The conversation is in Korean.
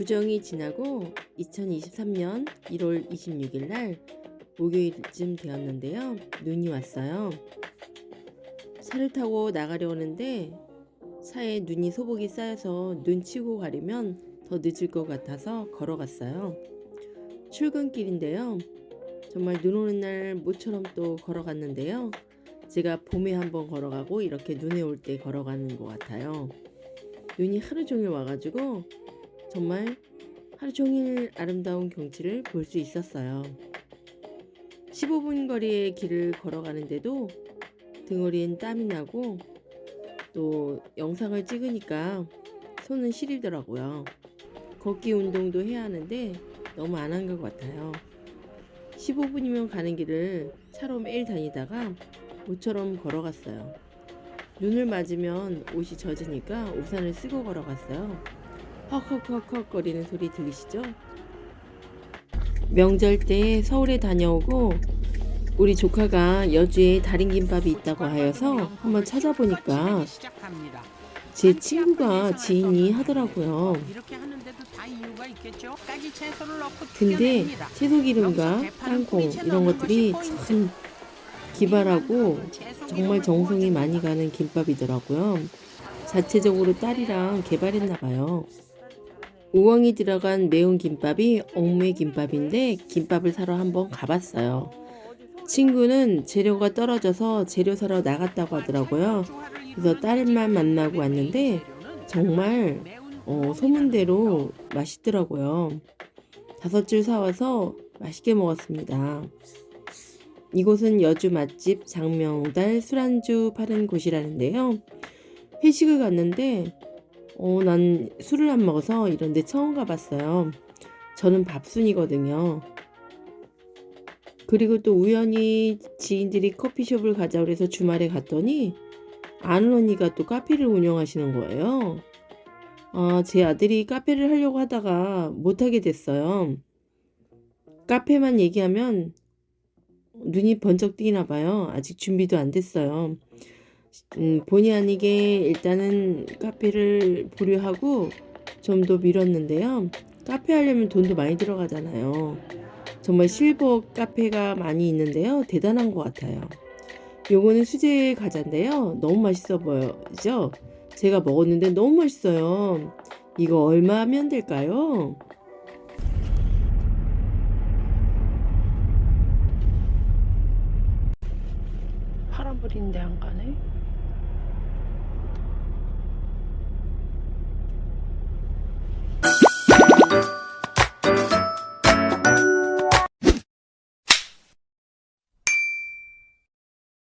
구정이 지나고 2023년 1월 26일 날 목요일쯤 되었는데요. 눈이 왔어요. 차를 타고 나가려는데 차에 눈이 소복이 쌓여서 눈 치고 가려면 더 늦을 것 같아서 걸어갔어요. 출근길인데요. 정말 눈 오는 날 모처럼 또 걸어갔는데요. 제가 봄에 한번 걸어가고 이렇게 눈에 올 때 걸어가는 것 같아요. 눈이 하루 종일 와가지고 정말 하루 종일 아름다운 경치를 볼 수 있었어요. 15분 거리의 길을 걸어가는데도 등허리엔 땀이 나고 또 영상을 찍으니까 손은 시리더라고요. 걷기 운동도 해야 하는데 너무 안 한 것 같아요. 15분이면 가는 길을 차로 매일 다니다가 모처럼 걸어갔어요. 눈을 맞으면 옷이 젖으니까 우산을 쓰고 걸어갔어요. 헉헉헉헉 거리는 소리 들리시죠? 명절 때 서울에 다녀오고 우리 조카가 여주에 달인 김밥이 있다고 하여서 한번 찾아보니까 제 친구가 지인이 하더라고요. 근데 여기서 대파는 땅콩 이런 것들이. 참 기발하고 채소 정말 정성이. 많이 가는 김밥이더라고요. 자체적으로 딸이랑 개발했나 봐요. 우엉이 들어간 매운 김밥이 옥매 김밥인데 김밥을 사러 한번 가봤어요. 친구는 재료가 떨어져서 재료 사러 나갔다고 하더라고요. 그래서 딸만 만나고 왔는데 정말 어, 소문대로 맛있더라고요. 다섯 줄 사와서 맛있게 먹었습니다. 이곳은 여주 맛집 장명달 술안주 파는 곳이라는데요. 회식을 갔는데 어, 난 술을 안 먹어서 이런 데 처음 가봤어요. 저는 밥순이거든요. 그리고 또 우연히 지인들이 커피숍을 가자 그래서 주말에 갔더니 아는 언니가 또 카페를 운영하시는 거예요. 아, 제 아들이 카페를 하려고 하다가 못하게 됐어요. 카페만 얘기하면 눈이 번쩍 뜨이나 봐요. 아직 준비도 안 됐어요. 음, 본의 아니게 일단은 카페를 보류하고 좀 더 미뤘는데요. 카페 하려면 돈도 많이 들어가잖아요. 정말 실버 카페가 많이 있는데요. 대단한 것 같아요. 요거는 수제 과자인데요. 너무 맛있어 보여죠? 제가 먹었는데 너무 맛있어요. 이거 얼마 하면 될까요? 파란불인데 안 가네?